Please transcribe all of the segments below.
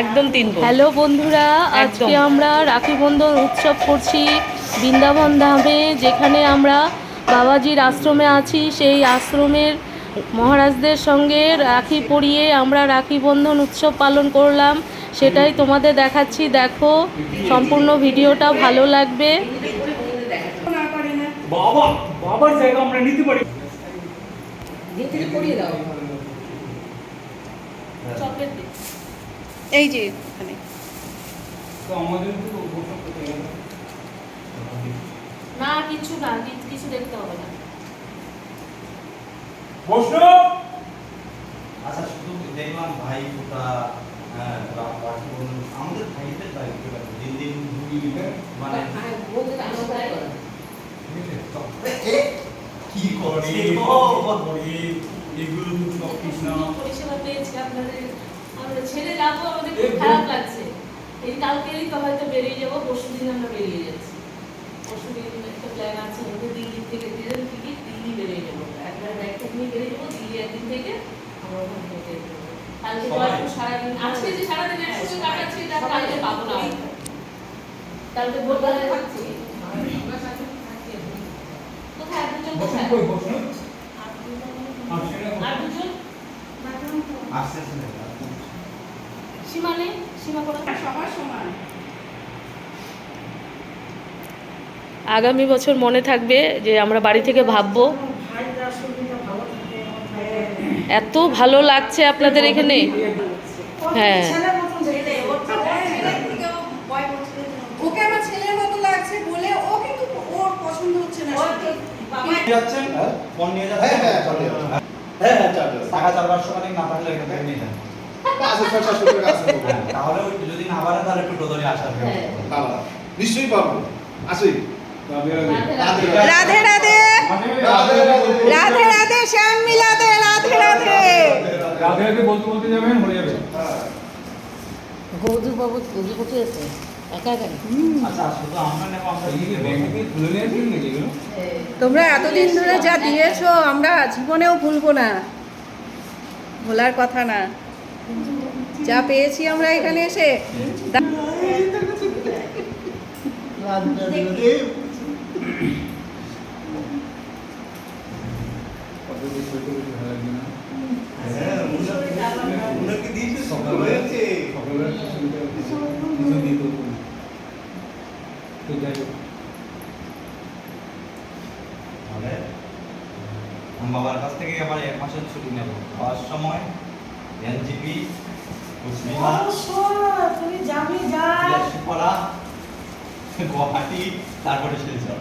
একদম তিন হ্যালো বন্ধুরা আজকে আমরা রাখি বন্ধন উৎসব করছি বৃন্দাবন ধামে যেখানে আমরা বাবাজির আশ্রমে আছি। সেই আশ্রমের মহারাজদের সঙ্গে রাখি পরিয়ে আমরা রাখি বন্ধন উৎসব পালন করলাম। সেটাই তোমাদের দেখাচ্ছি। দেখো সম্পূর্ণ ভিডিওটা ভালো লাগবে। বাবা বাবার জায়গা আমরা নিতে পারি। এই যে এখানে। তো আমাদের তো ওসব না। কিছু না কিছু দেখতে হবে না। বসো আচ্ছা শুধু দেখলাম ভাই ফোটা হ্যাঁ, আমাদের ভাইদের দায়িত্বটা দিন দিন মানে এ, কি করে? এগুলো সব কিছু না। পরিষেবা পেয়েছি আপনাদের। আমরা ছেড়ে যাব আমাদের খুব খারাপ লাগছে। এই কালকেরই তো হয়তো বেরিয়ে যাব পরশু দিন আমরা বেরিয়ে যাচ্ছি। পরশু দিন একটা প্ল্যান আছে আমাদের দিল্লি থেকে টিকিট দিল্লি বেরিয়ে যাব। একবার ব্যাগ থেকে নিয়ে বেরিয়ে যাব দিল্লি একদিন থেকে আমরা ওখান থেকে যাব। কালকে তো আর সারাদিন আজকে যে সারাদিন একসঙ্গে কাটাচ্ছি এটা কালকে পাবো না। কালকে ভোরবেলায় থাকছি কোথায়? আর দুজন কোথায়? কই বসুন। আসছে আর দুজন? আসছে আসছে না। সীমা নেই সীমা কোথায় আগামী বছর মনে থাকবে যে আমরা বাড়ি থেকে ভাববো। এত ভালো লাগছে আপনাদের এখানে। হ্যাঁ। হ্যাঁ, হ্যাঁ, চলে হ্যাঁ হ্যাঁ টাকা চারবার না থাকলে এখান থেকে নিয়ে যান। সাতশো টাকা হ্যাঁ, তাহলে যদি না বাড়ে তাহলে একটু টোদরি আসার হ্যাঁ। নিশ্চয়ই পারব আসি। রাধে রাধে রাধে। রাধে। শ্যাম মিলাদে রাধে রাধে রাধে। রাধে বলতে বলতে যাবেন হয়ে যাবে। তৈরি করতে আছে? একা একা আচ্ছা এগুলো? তোমরা এতদিন ধরে যা দিয়েছ আমরা জীবনেও ভুলবো না। ভোলার কথা না। যা পেয়েছি আমরা এখানে এসে। বাবার কাছ থেকে আবার এক মাসের ছুটি নেব। হওয়ার সময় তুমি গুয়াহাটি তারপরে শিলচর।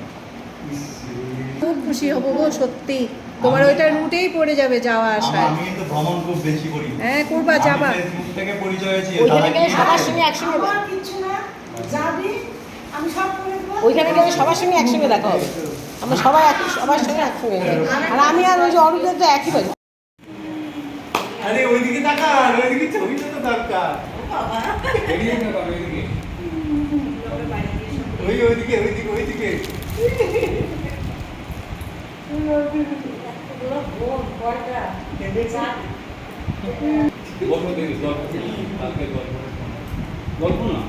খুব খুশি হব গো সত্যি। তোমার ওইটা রুটেই পড়ে যাবে যাওয়া আমা- আসায়। আমি কিন্তু ভ্রমণ খুব বেশি করি। হ্যাঁ করবা আমি যাবা। ফেসবুক থেকে পরিচয় হয়েছি ওইখানে গেলে সবার সঙ্গে একসঙ্গে আমার কিচ্ছু না। যাবি আমি সব করে দেবো। ওইখানে গেলে সবার সঙ্গে একসঙ্গে দেখা হবে। আমরা সবাই এক- সবার সঙ্গে একসঙ্গে যাব। আর আমি আর ওই যে অরূপের তো একই বাড়ি। ওইদিকে তাকান, ওইদিকে ছবিটা তো না তবে ওই ওইদিকে ওইদিকে ওইদিকে। গল্প দেখি, গল্প। কালকে গল্প। গল্প না